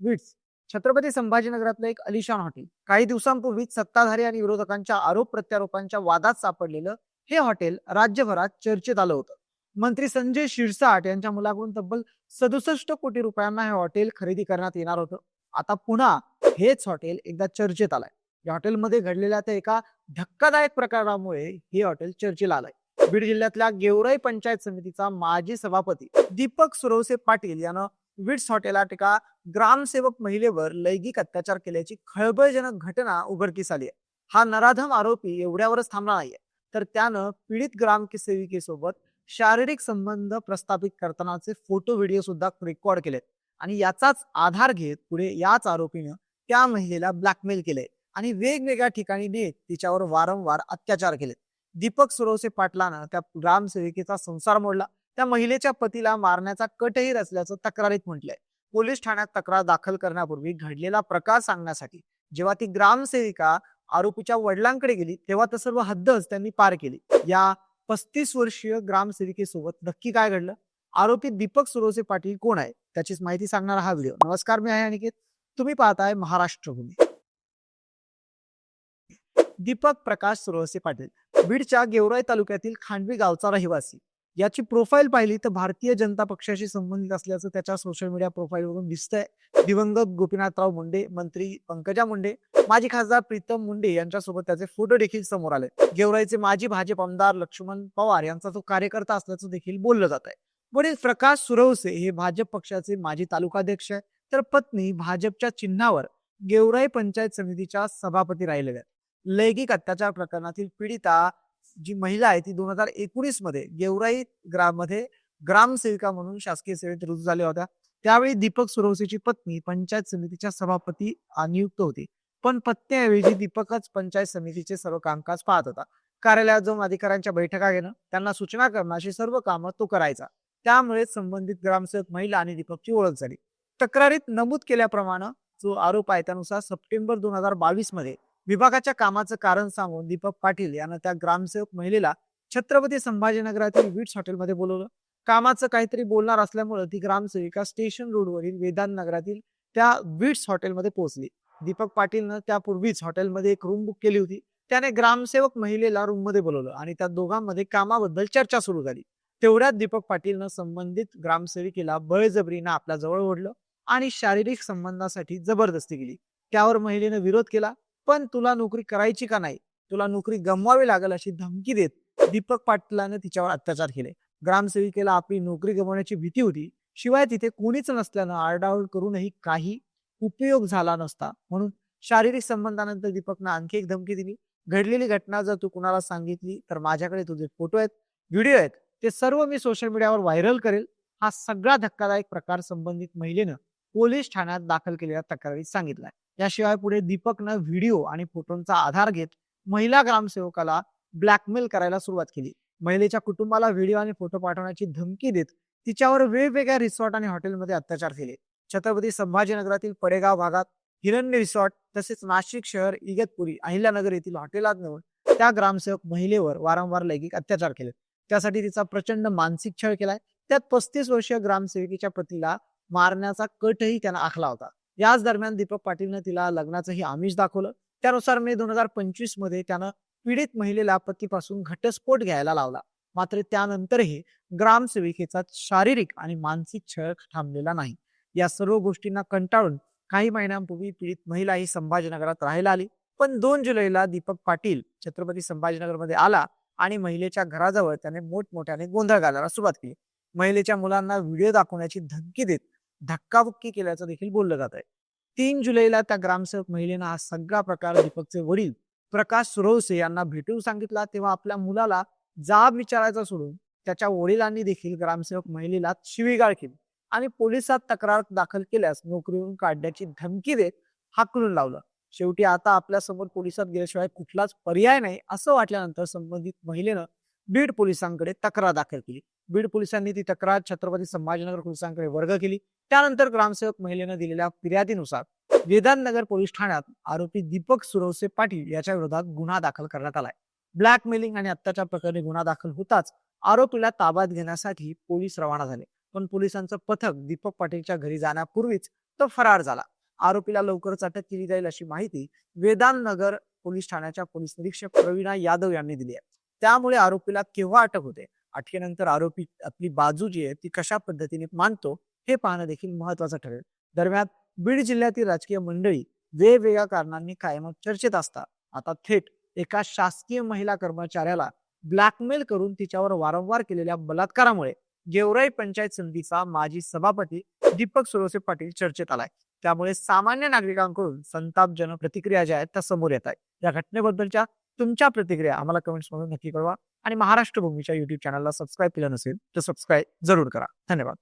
Wits. Chhatrapati संभाजीनगरातलं एक अलिशान hotel. काही दिवसांपूर्वीच सत्ताधारी आणि विरोधकांच्या आरोप प्रत्यारोपांच्या वादात सापडलेलं हे हॉटेल राज्यभरात चर्चेत आलं होतं. मंत्री संजय शिरसाट यांच्या मुलाकडून तब्बल सदुसष्ट कोटी रुपयांना हे हॉटेल खरेदी करण्यात येणार होतं. आता पुन्हा हेच हॉटेल एकदा चर्चेत आलंय. या हॉटेलमध्ये घडलेल्या त्या एका धक्कादायक प्रकारामुळे हे हॉटेल चर्चेला आलंय. बीड जिल्ह्यातल्या गेवराई पंचायत समितीचा माजी सभापती दीपक सुरवसे पाटील यानं विट्स हॉटेल एका ग्रामसेवक महिलेवर लैंगिक अत्याचार केल्याची खळबळजनक घटना उघडकीस आली आहे. हा नराधम आरोपी एवढ्यावरच थांबला नाहीये. तर त्यानं पीडित ग्रामसेविकेसोबत शारीरिक संबंध प्रस्थापित करतानाचे फोटो व्हिडिओ सुद्धा रेकॉर्ड केलेत. आणि याचाच आधार घेत पुढे याच आरोपीनं त्या महिलेला ब्लॅकमेल केले आणि वेगवेगळ्या ठिकाणी नेत तिच्यावर वारंवार अत्याचार केले दीपक सुरवसे पाटलानं त्या ग्रामसेविकेचा संसार मोडला. त्या महिलेच्या पतीला मारण्याचा कटही रचल्याचं तक्रारीत म्हटलंय. पोलीस ठाण्यात तक्रार दाखल करण्यापूर्वी घडलेला प्रकार सांगण्यासाठी जेव्हा ती ग्रामसेविका आरोपीच्या वडिलांकडे गेली तेव्हा तर सर्व हद्दच त्यांनी पार केली. या पस्तीस वर्षीय ग्रामसेविकेसोबत नक्की काय घडलं? आरोपी दीपक सुरोसे पाटील कोण आहे? त्याचीच माहिती सांगणारा हा व्हिडिओ. नमस्कार मी आहे अनिकेत. तुम्ही पाहताय महाराष्ट्र भूमी दीपक प्रकाश सुरवसे पाटील बीडच्या गेवराई तालुक्यातील खांडवी गावचा रहिवासी. याची प्रोफाईल पाहिली तर भारतीय जनता पक्षाशी संबंधित असल्याचं त्याच्या सोशल मीडिया प्रोफाईलवरून दिसतंय. दिवंगत गोपीनाथराव मुंडे मंत्री पंकजा मुंडे माजी खासदार प्रीतम मुंडे यांच्यासोबत त्याचे फोटो देखील समोर आले गेवराईचे माजी भाजप आमदार लक्ष्मण पवार यांचा तो कार्यकर्ता असल्याचं देखील बोललं जात आहे. वडील प्रकाश सुरवसे हे भाजप पक्षाचे माजी तालुकाध्यक्ष आहे तर पत्नी भाजपच्या चिन्हावर गेवराई पंचायत समितीच्या सभापती राहिलेल्या आहेत. लैंगिक अत्याचार प्रकरणातील पीडिता जी महिला आहे ती दोन हजार एकोणीसमध्ये गेवराई ग्राममध्ये ग्रामसेविका म्हणून शासकीय सेवेत रुजू झाल्या होत्या. त्यावेळी दीपक सुरवसेची पत्नी पंचायत समितीच्या सभापती नियुक्त होती. पण पत्नीऐवजी दीपकच पंचायत समितीचे सर्व कामकाज पाहत होता. कार्यालयात जाऊन अधिकाऱ्यांच्या बैठका घेणं त्यांना सूचना करणं अशी सर्व कामं तो करायचा. त्यामुळे संबंधित ग्रामसेवक महिला आणि दीपकची ओळख झाली. तक्रारीत नमूद केल्याप्रमाणे जो आरोप आहे त्यानुसार सप्टेंबर दोन हजार बावीसमध्ये विभागाच्या कामाचं कारण सांगून दीपक पाटील यानं त्या ग्रामसेवक महिलेला छत्रपती संभाजीनगरातील विट्स हॉटेलमध्ये बोलवलं. कामाचं काहीतरी बोलणार असल्यामुळे ती ग्रामसेविका स्टेशन रोडवरील वेदांत नगरातील त्या विट्स हॉटेलमध्ये पोहोचली. दीपक पाटीलनं त्यापूर्वीच हॉटेलमध्ये एक रूम बुक केली होती. त्याने ग्रामसेवक महिलेला रूममध्ये बोलवलं आणि त्या दोघांमध्ये कामाबद्दल चर्चा सुरू झाली. तेवढ्यात दीपक पाटीलनं संबंधित ग्रामसेविकेला बळजबरीनं आपल्या जवळ ओढलं आणि शारीरिक संबंधासाठी जबरदस्ती केली. त्यावर महिलेनं विरोध केला. पण तुला नोकरी करायची का नाही? तुला नोकरी गमवावी लागेल अशी धमकी देत दीपक पाटलाने तिच्यावर अत्याचार केले. ग्रामसेविकेला आपली नोकरी गमवण्याची भीती होती. शिवाय तिथे कोणीच नसल्यानं आरडाओरड करूनही काही उपयोग झाला नसता. म्हणून शारीरिक संबंधानंतर दीपकनं आणखी एक धमकी दिली. घडलेली घटना जर तू कुणाला सांगितली तर माझ्याकडे तुझे फोटो आहेत व्हिडिओ आहेत ते सर्व मी सोशल मीडियावर व्हायरल करेल. हा सगळा धक्कादायक प्रकार संबंधित महिलेनं पोलीस ठाण्यात दाखल केलेल्या तक्रारीत सांगितलाय. याशिवाय पुढे दीपकनं व्हिडिओ आणि फोटोंचा आधार घेत महिला ग्रामसेवकाला ब्लॅकमेल करायला सुरुवात केली. महिलेच्या कुटुंबाला व्हिडिओ आणि फोटो पाठवण्याची धमकी देत तिच्यावर वेगवेगळ्या रिसॉर्ट आणि हॉटेलमध्ये अत्याचार केले. छत्रपती संभाजीनगरातील पडेगाव भागात हिरण्य रिसॉर्ट तसेच नाशिक शहर इगतपुरी अहिल्यानगर येथील हॉटेलात नेऊन त्या ग्रामसेवक महिलेवर वारंवार लैंगिक अत्याचार केले. त्यासाठी तिचा प्रचंड मानसिक छळ केलाय. त्यात पस्तीस वर्षीय ग्रामसेविकेच्या पतीला मारण्याचा कटही त्यांना आखला होता. याच दरम्यान दीपक पाटीलनं तिला लग्नाचंही आमिष दाखवलं. त्यानुसार मे दोन हजार पंचवीसमध्ये त्यानं पीडित महिलेला पतीपासून घटस्फोट घ्यायला लावला. मात्र त्यानंतरही ग्रामसेविकेचा शारीरिक आणि मानसिक छळ थांबलेला नाही. या सर्व गोष्टींना कंटाळून काही महिन्यांपूर्वी पीडित महिला ही संभाजीनगरात राहायला आली. पण दोन जुलैला दीपक पाटील छत्रपती संभाजीनगरमध्ये आला आणि महिलेच्या घराजवळ त्याने मोठमोठ्याने गोंधळ घालायला सुरुवात केली. महिलेच्या मुलांना व्हिडिओ दाखवण्याची धमकी देत धक्काबुक्की केल्याचं देखील बोललं जात आहे. तीन जुलैला त्या ग्रामसेवक महिलेनं हा सगळा प्रकार दीपकचे वडील प्रकाश सुरवसे यांना भेटून सांगितला तेव्हा आपल्या मुलाला जाब विचारायचा सोडून त्याच्या वडिलांनी देखील ग्रामसेवक महिलेला शिवीगाळ केली आणि पोलिसात तक्रार दाखल केल्यास नोकरीवरून काढण्याची धमकी देत हाकलून लावलं. शेवटी आता आपल्यासमोर पोलिसात गेल्याशिवाय कुठलाच पर्याय नाही असं वाटल्यानंतर संबंधित महिलेनं बीड पोलिसांकडे तक्रार दाखल केली. बीड पोलिसांनी ती तक्रार छत्रपती संभाजीनगर पोलिसांकडे वर्ग केली. त्यानंतर ग्रामसेवक महिलेनं दिलेल्या फिर्यादीनुसार वेदांतनगर पोलीस ठाण्यात आरोपी दीपक सुरवसे पाटील याच्या विरोधात गुन्हा दाखल करण्यात आलाय. ब्लॅकमेलिंग आणि अत्याचार प्रकरणी गुन्हा दाखल होताच आरोपीला ताब्यात घेण्यासाठी पोलीस रवाना झाले. पण पोलिसांचं पथक दीपक पाटीलच्या घरी जाण्यापूर्वीच तो फरार झाला. आरोपीला लवकरच अटक केली जाईल अशी माहिती वेदांतनगर पोलीस ठाण्याच्या पोलीस निरीक्षक प्रवीणा यादव यांनी दिली आहे. त्यामुळे आरोपीला केव्हा अटक होते? अटकेनंतर आरोपी आपली बाजू जी आहे ती कशा पद्धतीने मानतो? हे पाहणं देखील महत्वाचं ठरेल. दरम्यान बीड जिल्ह्यातील राजकीय मंडळी वेगवेगळ्या कारणांनी कायम चर्चेत असतात. आता थेट एका शासकीय महिला कर्मचाऱ्याला ब्लॅकमेल करून तिच्यावर वारंवार केलेल्या बलात्कारामुळे गेवराई पंचायत समितीचा माजी सभापती दीपक सुरोसे पाटील चर्चेत आलाय. त्यामुळे सामान्य नागरिकांकडून संतापजनक प्रतिक्रिया ज्या आहेत त्या समोर येत आहेत. या घटनेबद्दलच्या तुमच्या प्रतिक्रिया आम्हाला कमेंट्स मधून नक्की कळवा आणि महाराष्ट्र भूमीच्या युट्यूब चॅनलला सबस्क्राईब केलं नसेल तर सबस्क्राईब जरूर करा. धन्यवाद.